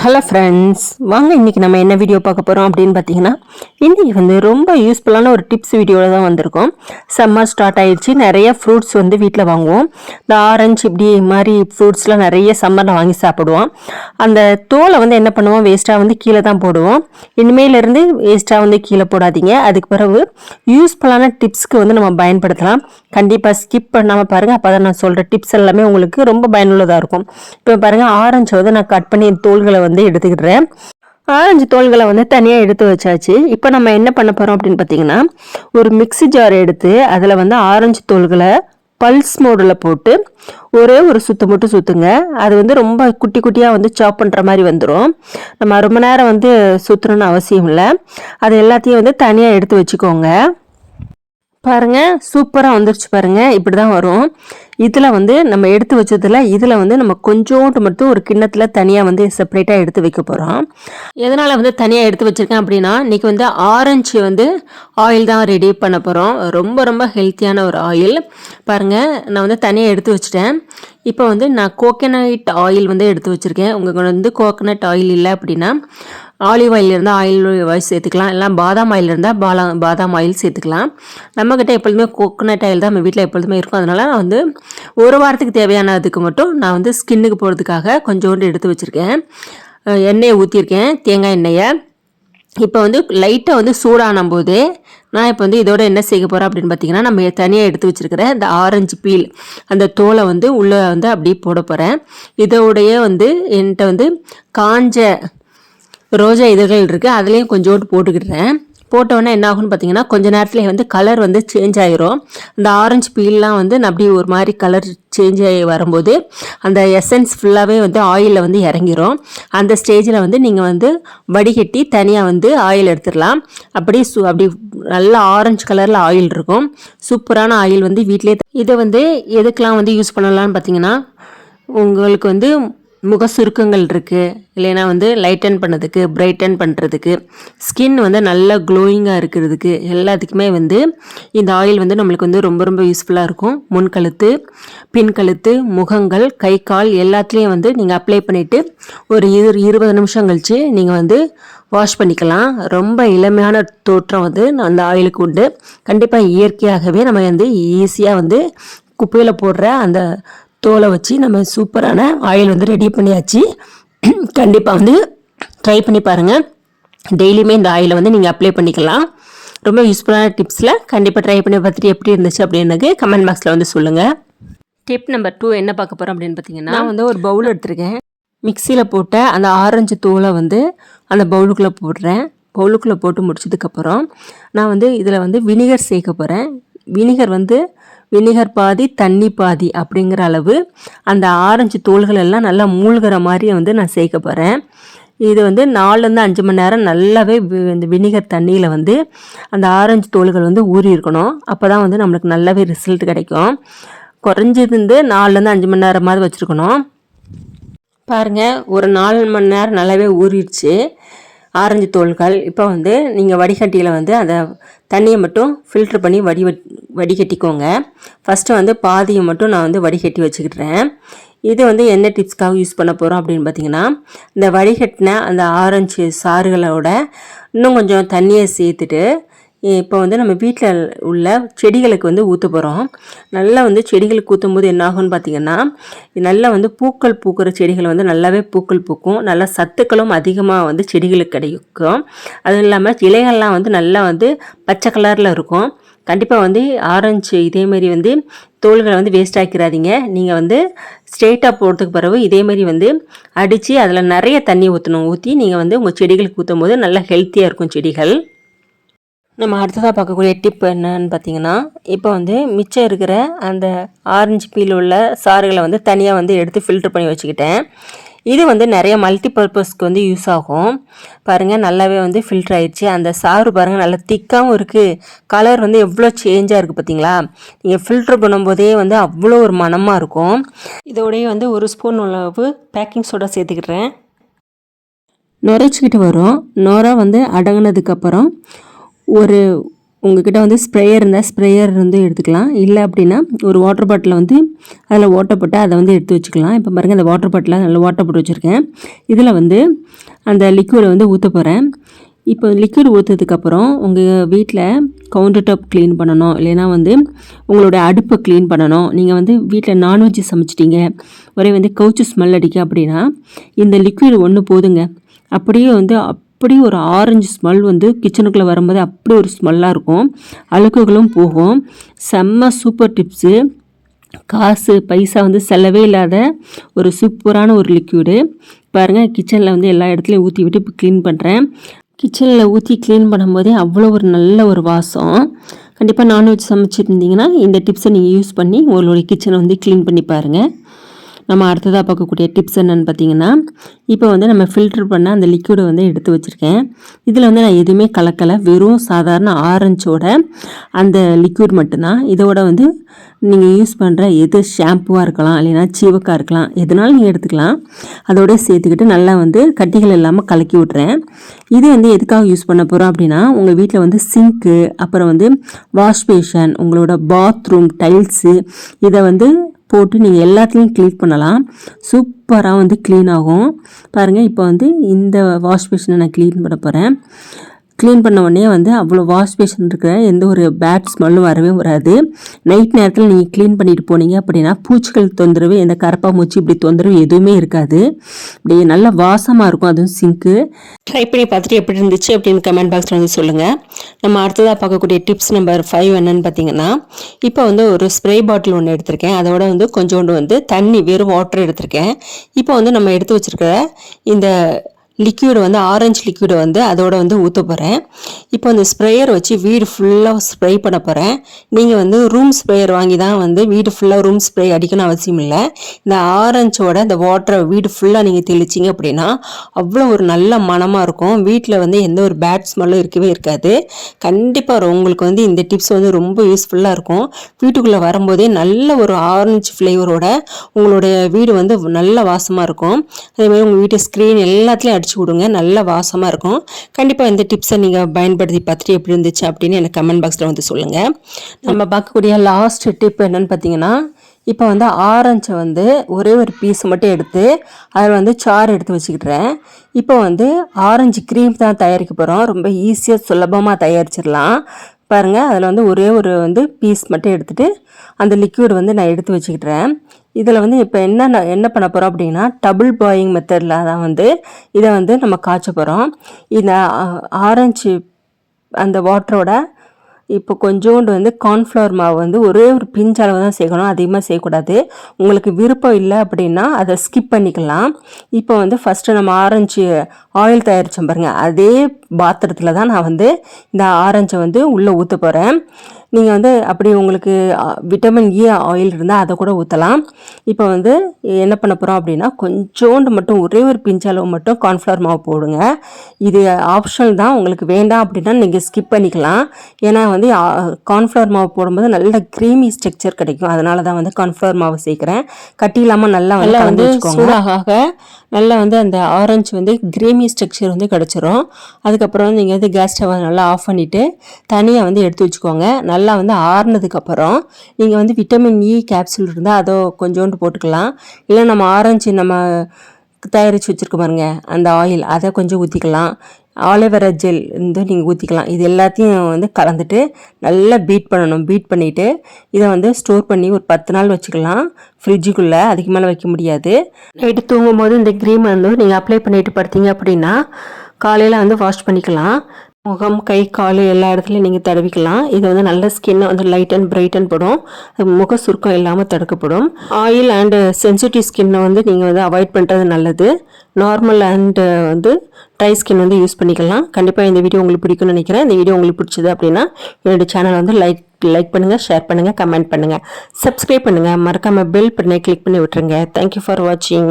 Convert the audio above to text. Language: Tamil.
ஹலோ ஃப்ரெண்ட்ஸ் வாங்க இன்றைக்கி நம்ம என்ன வீடியோ பார்க்க போகிறோம் அப்படின்னு பார்த்தீங்கன்னா இன்றைக்கி வந்து ரொம்ப யூஸ்ஃபுல்லான ஒரு டிப்ஸ் வீடியோவில் தான் வந்திருக்கோம். சம்மர் ஸ்டார்ட் ஆகிடுச்சு நிறைய ஃப்ரூட்ஸ் வந்து வீட்டில் வாங்குவோம். இந்த ஆரஞ்சு இப்படி மாதிரி ஃப்ரூட்ஸ்லாம் நிறைய சம்மரில் வாங்கி சாப்பிடுவோம். அந்த தோலை வந்து என்ன பண்ணுவோம்? வேஸ்ட்டாக வந்து கீழே தான் போடுவோம். இனிமேலேருந்து வேஸ்ட்டாக வந்து கீழே போடாதீங்க. அதுக்கு பிறகு யூஸ்ஃபுல்லான டிப்ஸ்க்கு வந்து நம்ம பயன்படுத்தலாம். கண்டிப்பாக ஸ்கிப் பண்ணாமல் பாருங்கள் அப்போ தான் நான் சொல்கிற டிப்ஸ் எல்லாமே உங்களுக்கு ரொம்ப பயனுள்ளதாக இருக்கும். இப்போ பாருங்கள் ஆரஞ்சு வந்து நான் கட் பண்ணி தோள்களை வந்து எடுத்துக்கிடுறேன் ஆரஞ்சு தோள்களை வந்து தனியாக எடுத்து வச்சாச்சு. இப்போ நம்ம என்ன பண்ண போகிறோம் அப்படின்னு பார்த்தீங்கன்னா ஒரு மிக்ஸி ஜார் எடுத்து அதில் வந்து ஆரஞ்சு தோள்களை பல்ஸ் மோடில் போட்டு ஒரே ஒரு சுத்த மட்டும் சுற்றுங்க அது வந்து ரொம்ப குட்டி குட்டியாக வந்து சாப் பண்ணுற மாதிரி வந்துடும் நம்ம ரொம்ப நேரம் வந்து சுற்றணும்னு அவசியம் இல்லை. அது எல்லாத்தையும் வந்து தனியாக எடுத்து வச்சுக்கோங்க. பாருங்க சூப்பராக வந்துருச்சு பாருங்க. இப்படி தான் வரும். இதில் வந்து நம்ம எடுத்து வச்சதில் இதில் வந்து நம்ம கொஞ்சோண்டு மட்டும் ஒரு கிண்ணத்தில் தனியாக வந்து செப்பரேட்டாக எடுத்து வைக்க போகிறோம் எதனால் வந்து தனியாக எடுத்து வச்சுருக்கேன் அப்படின்னா இன்றைக்கி வந்து ஆரஞ்சு வந்து ஆயில் தான் ரெடி பண்ண போகிறோம் ரொம்ப ரொம்ப ஹெல்த்தியான ஒரு ஆயில் பாருங்கள் நான் வந்து தனியாக எடுத்து வச்சுட்டேன். இப்போ வந்து நான் கோகனட் ஆயில் வந்து எடுத்து வச்சுருக்கேன். உங்களுக்கு வந்து கோகனட் ஆயில் இல்லை அப்படின்னா ஆலிவ் ஆயில் இருந்தால் ஆயில் ஆயில் சேர்த்துக்கலாம். இல்லை பாதாம் ஆயில் இருந்தால் பாலா பாதாம் ஆயில் சேர்த்துக்கலாம். நம்மக்கிட்ட எப்பொழுதுமே கோகோனட் ஆயில் தான் நம்ம வீட்டில் எப்பொழுதுமே இருக்கும். அதனால் நான் வந்து ஒரு வாரத்துக்கு தேவையானதுக்கு மட்டும் நான் வந்து ஸ்கின்னுக்கு போகிறதுக்காக கொஞ்சோண்டு எடுத்து வச்சுருக்கேன். எண்ணெயை ஊற்றிருக்கேன் தேங்காய் எண்ணெயை. இப்போ வந்து லைட்டாக வந்து சூடான போதே நான் இப்போ வந்து இதோட என்ன செய்ய போகிறேன் அப்படின்னு பார்த்தீங்கன்னா நம்ம தனியாக எடுத்து வச்சிருக்கிற இந்த ஆரஞ்சு பீல் அந்த தோலை வந்து உள்ளே வந்து அப்படியே போட போகிறேன் இதோடைய வந்து என்கிட்ட வந்து காஞ்ச ரோஜா இதழ்கள் இருக்குது அதுலேயும் கொஞ்சோண்டு போட்டுக்கிடுறேன். போட்டோன்னே என்ன ஆகும்னு பார்த்தீங்கன்னா கொஞ்ச நேரத்துலேயே வந்து கலர் வந்து சேஞ்ச் ஆகிரும் அந்த ஆரஞ்சு பீல்லாம் வந்து நான் அப்படி ஒரு மாதிரி கலர் சேஞ்ச் ஆகி வரும்போது அந்த எசன்ஸ் ஃபுல்லாகவே வந்து ஆயிலில் வந்து இறங்கிரும். அந்த ஸ்டேஜில் வந்து நீங்கள் வந்து வடிகட்டி தனியாக வந்து ஆயில் எடுத்துடலாம். அப்படி சு அப்படி நல்ல ஆரஞ்சு கலரில் ஆயில் இருக்கும். சூப்பரான ஆயில் வந்து வீட்டிலே இதை வந்து எதுக்கெலாம் வந்து யூஸ் பண்ணலாம்னு பார்த்தீங்கன்னா உங்களுக்கு வந்து முக சுருக்கங்கள் இருக்குது இல்லைன்னா வந்து லைட்டன் பண்ணதுக்கு பிரைட்டன் பண்ணுறதுக்கு ஸ்கின் வந்து நல்லா க்ளோயிங்காக இருக்கிறதுக்கு எல்லாத்துக்குமே வந்து இந்த ஆயில் வந்து நம்மளுக்கு வந்து ரொம்ப ரொம்ப யூஸ்ஃபுல்லாக இருக்கும். முன் கழுத்து பின் கழுத்து முகங்கள் கை கால் எல்லாத்துலேயும் வந்து நீங்கள் அப்ளை பண்ணிவிட்டு ஒரு இரு இருபது நிமிஷம் கழித்து நீங்கள் வந்து வாஷ் பண்ணிக்கலாம். ரொம்ப இளமையான தோற்றம் வந்து அந்த ஆயிலுக்கு உண்டு. கண்டிப்பாக இயற்கையாகவே நம்ம வந்து ஈஸியாக வந்து குப்பையில் போடுற அந்த தோலை வச்சு நம்ம சூப்பரான ஆயில் வந்து ரெடி பண்ணியாச்சு. கண்டிப்பாக வந்து ட்ரை பண்ணி பாருங்கள் டெய்லியுமே இந்த ஆயிலை வந்து நீங்கள் அப்ளை பண்ணிக்கலாம். ரொம்ப யூஸ்ஃபுல்லான டிப்ஸில் கண்டிப்பாக ட்ரை பண்ணி பார்த்துட்டு எப்படி இருந்துச்சு அப்படின்னு கமெண்ட் பாக்ஸில் வந்து சொல்லுங்கள் டிப் நம்பர் டூ என்ன பார்க்க போகிறோம் அப்படின்னு பார்த்தீங்கன்னா நான் வந்து ஒரு பவுல் எடுத்திருக்கேன். மிக்சியில் போட்ட அந்த ஆரஞ்சு தூளை வந்து அந்த பவுலுக்குள்ளே போடுறேன். பவுலுக்குள்ளே போட்டு முடிச்சதுக்கப்புறம் நான் வந்து இதில் வந்து வினிகர் சேர்க்க போகிறேன் வினிகர் வந்து வினிகர் பாதி தண்ணி பாதி அப்படிங்கிற அளவு அந்த ஆரஞ்சு தோள்கள் எல்லாம் நல்லா மூழ்கிற மாதிரி வந்து நான் சேர்க்க போகிறேன் இது வந்து நாலுலேருந்து அஞ்சு மணி நேரம் நல்லாவே இந்த வினிகர் தண்ணியில் வந்து அந்த ஆரஞ்சு தோள்கள் வந்து ஊறி இருக்கணும். அப்போ தான் வந்து நம்மளுக்கு நல்லாவே ரிசல்ட் கிடைக்கும். குறைஞ்சது வந்து நாலுலேருந்து அஞ்சு மணி நேரமாவது வச்சுருக்கணும். பாருங்க ஒரு நாலு மணி நேரம் நல்லாவே ஊறிடுச்சு. ஆரஞ்சு தோல்கள் இப்போ வந்து நீங்கள் வடிகட்டியில் வந்து அந்த தண்ணியை மட்டும் ஃபில்ட்ரு பண்ணி வடி வடிகட்டிக்கோங்க. ஃபஸ்ட்டு வந்து பாதியை மட்டும் நான் வந்து வடிகட்டி வச்சுக்கிட்டுறேன் இது வந்து என்ன டிப்ஸ்க்காக யூஸ் பண்ண போகிறோம் அப்படின்னு பார்த்தீங்கன்னா இந்த வடிகட்டின அந்த ஆரஞ்சு சாறுகளோட இன்னும் கொஞ்சம் தண்ணியை சேர்த்துட்டு இப்போ வந்து நம்ம வீட்டில் உள்ள செடிகளுக்கு வந்து ஊற்ற போகிறோம் நல்லா வந்து செடிகளுக்கு ஊற்றும் போது என்னாகும்னு பார்த்தீங்கன்னா நல்லா வந்து பூக்கள் பூக்கிற செடிகள் வந்து நல்லாவே பூக்கள் பூக்கும். நல்லா சத்துக்களும் அதிகமாக வந்து செடிகளுக்கு கிடைக்கும். அதுவும் இல்லாமல் இலைகள்லாம் வந்து நல்லா வந்து பச்சை கலரில் இருக்கும். கண்டிப்பாக வந்து ஆரஞ்சு இதேமாரி வந்து தோள்களை வந்து வேஸ்ட் ஆக்கிறாதீங்க நீங்கள் வந்து ஸ்ட்ரெயிட்டாக போகிறதுக்கு பிறகு இதேமாரி வந்து அடித்து அதில் நிறைய தண்ணி ஊற்றணும் ஊற்றி நீங்கள் வந்து உங்கள் செடிகளுக்கு ஊற்றும் போது நல்லா ஹெல்த்தியாக இருக்கும் செடிகள். நம்ம அடுத்ததாக பார்க்கக்கூடிய டிப் என்னன்னு பார்த்தீங்கன்னா இப்போ வந்து மிச்சம் இருக்கிற அந்த ஆரஞ்சு பீல் உள்ள சாறுகளை வந்து தனியாக வந்து எடுத்து ஃபில்ட்ரு பண்ணி வச்சுக்கிட்டேன். இது வந்து நிறைய மல்டி பர்பஸ்க்கு வந்து யூஸ் ஆகும். பாருங்கள் நல்லாவே வந்து ஃபில்டர் ஆயிடுச்சு. அந்த சாறு பாருங்கள் நல்லா திக்காகவும் இருக்குது கலர் வந்து எவ்வளோ சேஞ்சாக இருக்குது பார்த்தீங்களா நீங்கள் ஃபில்டர் பண்ணும்போதே வந்து அவ்வளோ ஒரு மணமாக இருக்கும். இதோடய வந்து ஒரு ஸ்பூன் அளவு பேக்கிங் சோடா சேர்த்துக்கிட்டேன் நுரைச்சிக்கிட்டு வரும். நுரை வந்து அடங்கினதுக்கப்புறம் ஒரு உங்ககிட்ட வந்து ஸ்ப்ரேயர் இருந்தால் ஸ்ப்ரேயர் வந்து எடுத்துக்கலாம். இல்லை அப்படின்னா ஒரு வாட்டர் பாட்டில் வந்து அதில் ஓட்டை போட்டு அதை வந்து எடுத்து வச்சுக்கலாம். இப்போ பாருங்கள் அந்த வாட்டர் பாட்டில் நல்லா ஓட்டை போட்டு வச்சுருக்கேன். இதில் வந்து அந்த லிக்விடை வந்து ஊற்ற போகிறேன் இப்போ லிக்விட் ஊற்றுறதுக்கப்புறம் உங்கள் வீட்டில் கவுண்டர் டாப் க்ளீன் பண்ணணும். இல்லைன்னா வந்து உங்களோட அடுப்பை க்ளீன் பண்ணணும். நீங்கள் வந்து வீட்டில் நான்வெஜ் சமைச்சிட்டிங்க. ஒரே வந்து கவுச்சு ஸ்மெல் அடிக்க அப்படின்னா இந்த லிக்விட் ஒன்று போதுங்க. அப்படியே வந்து அப்படியே ஒரு ஆரஞ்சு ஸ்மெல் வந்து கிச்சனுக்குள்ளே வரும்போது அப்படி ஒரு ஸ்மெல்லாக இருக்கும். அழுக்குகளும் போகும். செம்ம சூப்பர் டிப்ஸு காசு பைசா வந்து செலவே இல்லாத ஒரு சூப்பரான ஒரு லிக்யூடு பாருங்கள் கிச்சனில் வந்து எல்லா இடத்துலையும் ஊற்றி விட்டு இப்போ க்ளீன் பண்ணுறேன் கிச்சனில் ஊற்றி க்ளீன் பண்ணும்போதே அவ்வளோ ஒரு நல்ல ஒரு வாசம். கண்டிப்பாக நான்வெஜ் சமைச்சிருந்தீங்கன்னா இந்த டிப்ஸை நீங்கள் யூஸ் பண்ணி உங்களுடைய கிச்சனை வந்து க்ளீன் பண்ணி பாருங்கள் நம்ம அடுத்ததாக பார்க்கக்கூடிய டிப்ஸ் என்னென்னு பார்த்தீங்கன்னா இப்போ வந்து நம்ம ஃபில்டர் பண்ண அந்த லிக்யூடை வந்து எடுத்து வச்சுருக்கேன். இதில் வந்து நான் எதுவுமே கலக்கலை. வெறும் சாதாரண ஆரஞ்சோட அந்த லிக்யூட் மட்டும்தான். இதோட வந்து நீங்கள் யூஸ் பண்ணுற எது ஷாம்புவாக இருக்கலாம் இல்லைன்னா சீவக்காக இருக்கலாம் எதுனாலும் நீங்கள் எடுத்துக்கலாம். அதோட சேர்த்துக்கிட்டு நல்லா வந்து கட்டிகள் இல்லாமல் கலக்கி விட்றேன் இது வந்து எதுக்காக யூஸ் பண்ண போகிறோம் அப்படின்னா உங்கள் வீட்டில் வந்து சிங்க்கு அப்புறம் வந்து வாஷ் பேஷன் உங்களோட பாத்ரூம் டைல்ஸு இதை வந்து போட்டு நீங்கள் எல்லாத்துலேயும் க்ளீன் பண்ணலாம். சூப்பராக வந்து க்ளீன் ஆகும். பாருங்கள் இப்போ வந்து இந்த வாஷ் மிஷினை நான் க்ளீன் பண்ண போகிறேன் க்ளீன் பண்ண உடனே வந்து அவ்வளோ வாஷ் பேஷன் இருக்கிற எந்த ஒரு பேட் ஸ்மெல்லும் வரவே வராது. நைட் நேரத்தில் நீங்கள் க்ளீன் பண்ணிட்டு போனீங்க அப்படின்னா பூச்சிகள் தொந்தரவு எந்த கரப்பா மூச்சு இப்படி தொந்தரவு எதுவுமே இருக்காது. இப்படி நல்ல வாசமாக இருக்கும் அதுவும் சிங்க்கு ட்ரை பண்ணி பார்த்துட்டு எப்படி இருந்துச்சு அப்படின்னு கமெண்ட் பாக்ஸில் வந்து சொல்லுங்கள் நம்ம அடுத்ததாக பார்க்கக்கூடிய டிப்ஸ் நம்பர் ஃபைவ் என்னன்னு பார்த்தீங்கன்னா இப்போ வந்து ஒரு ஸ்ப்ரே பாட்டில் ஒன்று எடுத்திருக்கேன். அதோட வந்து கொஞ்சோண்டு வந்து தண்ணி வெறும் வாட்டர் எடுத்திருக்கேன். இப்போ வந்து நம்ம எடுத்து வச்சுருக்கிற இந்த லிக்யூடு வந்து ஆரஞ்சு லிக்யூடை வந்து அதோட வந்து ஊற்ற போகிறேன் இப்போ அந்த ஸ்ப்ரேயர் வச்சு வீடு ஃபுல்லாக ஸ்ப்ரே பண்ண போகிறேன் நீங்கள் வந்து ரூம் ஸ்ப்ரேயர் வாங்கி தான் வந்து வீடு ஃபுல்லாக ரூம் ஸ்ப்ரே அடிக்கணும் அவசியம் இல்லை. இந்த ஆரஞ்சோட இந்த வாட்டரை வீடு ஃபுல்லாக நீங்கள் தெளிச்சிங்க அப்படின்னா அவ்வளோ ஒரு நல்ல மனமாக இருக்கும். வீட்டில் வந்து எந்த ஒரு பேட் ஸ்மெல்லும் இருக்கவே இருக்காது. கண்டிப்பாக உங்களுக்கு வந்து இந்த டிப்ஸ் வந்து ரொம்ப யூஸ்ஃபுல்லாக இருக்கும். வீட்டுக்குள்ளே வரும்போதே நல்ல ஒரு ஆரஞ்சு ஃப்ளேவரோட உங்களுடைய வீடு வந்து நல்ல வாசமாக இருக்கும். அதேமாதிரி உங்கள் வீட்டு ஸ்க்ரீன் எல்லாத்துலேயும் அடிச்சு விடுங்க. நல்ல வாசமாக இருக்கும். கண்டிப்பாக இந்த டிப்ஸை நீங்கள் பயன்படுத்தி பார்த்துட்டு எப்படி இருந்துச்சு அப்படின்னு எனக்கு கமெண்ட் பாக்ஸில் வந்து சொல்லுங்கள் நம்ம பார்க்கக்கூடிய லாஸ்ட் டிப் என்னென்னு பார்த்தீங்கன்னா இப்போ வந்து ஆரஞ்சை வந்து ஒரே ஒரு பீஸ் மட்டும் எடுத்து அதில் வந்து சாறு எடுத்து வச்சுக்கிட்டுறேன் இப்போ வந்து ஆரஞ்சு க்ரீம் தான் தயாரிக்க போகிறோம் ரொம்ப ஈஸியாக சுலபமாக தயாரிச்சிடலாம். பாருங்கள் அதில் வந்து ஒரே ஒரு வந்து பீஸ் மட்டும் எடுத்துகிட்டு அந்த லிக்யூட் வந்து நான் எடுத்து வச்சுக்கிட்டுறேன் இதில் வந்து இப்போ என்ன என்ன பண்ண போகிறோம் அப்படின்னா டபுள் பாயிங் மெத்தடில் தான் வந்து இதை வந்து நம்ம காய்ச்ச போகிறோம் இந்த ஆரஞ்சு அந்த வாட்டரோட இப்போ கொஞ்சோண்டு வந்து கார்ன்ஃப்ளவர் மாவு வந்து ஒரே ஒரு பிஞ்ச் அளவு தான் சேர்க்கணும். அதிகமாக செய்யக்கூடாது உங்களுக்கு விருப்பம் இல்லை அப்படின்னா அதை ஸ்கிப் பண்ணிக்கலாம். இப்போ வந்து ஃபஸ்ட்டு நம்ம ஆரஞ்சு ஆயில் தயாரித்தோம் பாருங்கள் அதே பாத்திரத்தில் தான் நான் வந்து இந்த ஆரஞ்சை வந்து உள்ளே ஊற்ற போகிறேன் நீங்கள் வந்து அப்படி உங்களுக்கு விட்டமின் இ ஆயில் இருந்தால் அதை கூட ஊற்றலாம் இப்போ வந்து என்ன பண்ண போகிறோம் அப்படின்னா கொஞ்சோண்டு மட்டும் ஒரே ஒரு பிஞ்சளவு மட்டும் கார்ன்ஃப்ளவர் மாவு போடுங்க. இது ஆப்ஷனல் தான் உங்களுக்கு வேண்டாம் அப்படின்னா நீங்கள் ஸ்கிப் பண்ணிக்கலாம். ஏன்னா வந்து கார்ன்ஃப்ளவர் மாவு போடும்போது நல்ல க்ரீமி ஸ்ட்ரக்சர் கிடைக்கும். அதனால தான் வந்து கார்ன்ஃப்ளவர் மாவு சேர்க்குறேன். கட்டி இல்லாமல் நல்லா நல்லா வந்து சூடாக நல்லா வந்து அந்த ஆரஞ்சு வந்து கிரேமி ஸ்ட்ரக்சர் வந்து கிடச்சிரும். அதுக்கப்புறம் நீங்கள் வந்து கேஸ் ஸ்டவ் நல்லா ஆஃப் பண்ணிவிட்டு தனியாக வந்து எடுத்து வச்சுக்கோங்க. நல்லா வந்து ஆறுனதுக்கப்புறம் நீங்கள் வந்து விட்டமின் இ கேப்சூல் இருந்தால் அதோ கொஞ்சோண்டு போட்டுக்கலாம். இல்லை நம்ம ஆரஞ்சு நம்ம தயாரித்து வச்சுருக்க பாருங்க அந்த ஆயில் அதை கொஞ்சம் ஊற்றிக்கலாம் ஆலோவேரா ஜெல் வந்து நீங்கள் ஊற்றிக்கலாம் இது எல்லாத்தையும் வந்து கலந்துட்டு நல்லா பீட் பண்ணணும். பீட் பண்ணிவிட்டு இதை வந்து ஸ்டோர் பண்ணி ஒரு பத்து நாள் வச்சுக்கலாம். ஃப்ரிட்ஜுக்குள்ளே அதுக்கு மேலே வைக்க முடியாது. நைட்டு தூங்கும்போது இந்த க்ரீம் வந்து நீங்கள் அப்ளை பண்ணிவிட்டு படுத்தீங்க அப்படின்னா காலையில் வந்து வாஷ் பண்ணிக்கலாம். முகம் கை கால் எல்லா இடத்துலையும் நீங்கள் தடவிக்கலாம். இது வந்து நல்ல ஸ்கின்னை வந்து லைட் அண்ட் பிரைட்டன் படும். முக சுருக்கம் இல்லாமல் தடுக்கப்படும். ஆயில் அண்டு சென்சிட்டிவ் ஸ்கின்னை வந்து நீங்கள் வந்து அவாய்ட் பண்ணுறது நல்லது. நார்மல் அண்டு வந்து ட்ரை ஸ்கின் வந்து யூஸ் பண்ணிக்கலாம். கண்டிப்பாக இந்த வீடியோ உங்களுக்கு பிடிக்கும்னு நினைக்கிறேன். இந்த வீடியோ உங்களுக்கு பிடிச்சது அப்படின்னா என்னோடய சேனல் வந்து லைக் லைக் பண்ணுங்கள் ஷேர் பண்ணுங்கள் கமெண்ட் பண்ணுங்கள் சப்ஸ்கிரைப் பண்ணுங்கள் மறக்காமல் பெல் பண்ணி கிளிக் பண்ணி விட்டுருங்க. தேங்க்யூ ஃபார் வாட்சிங்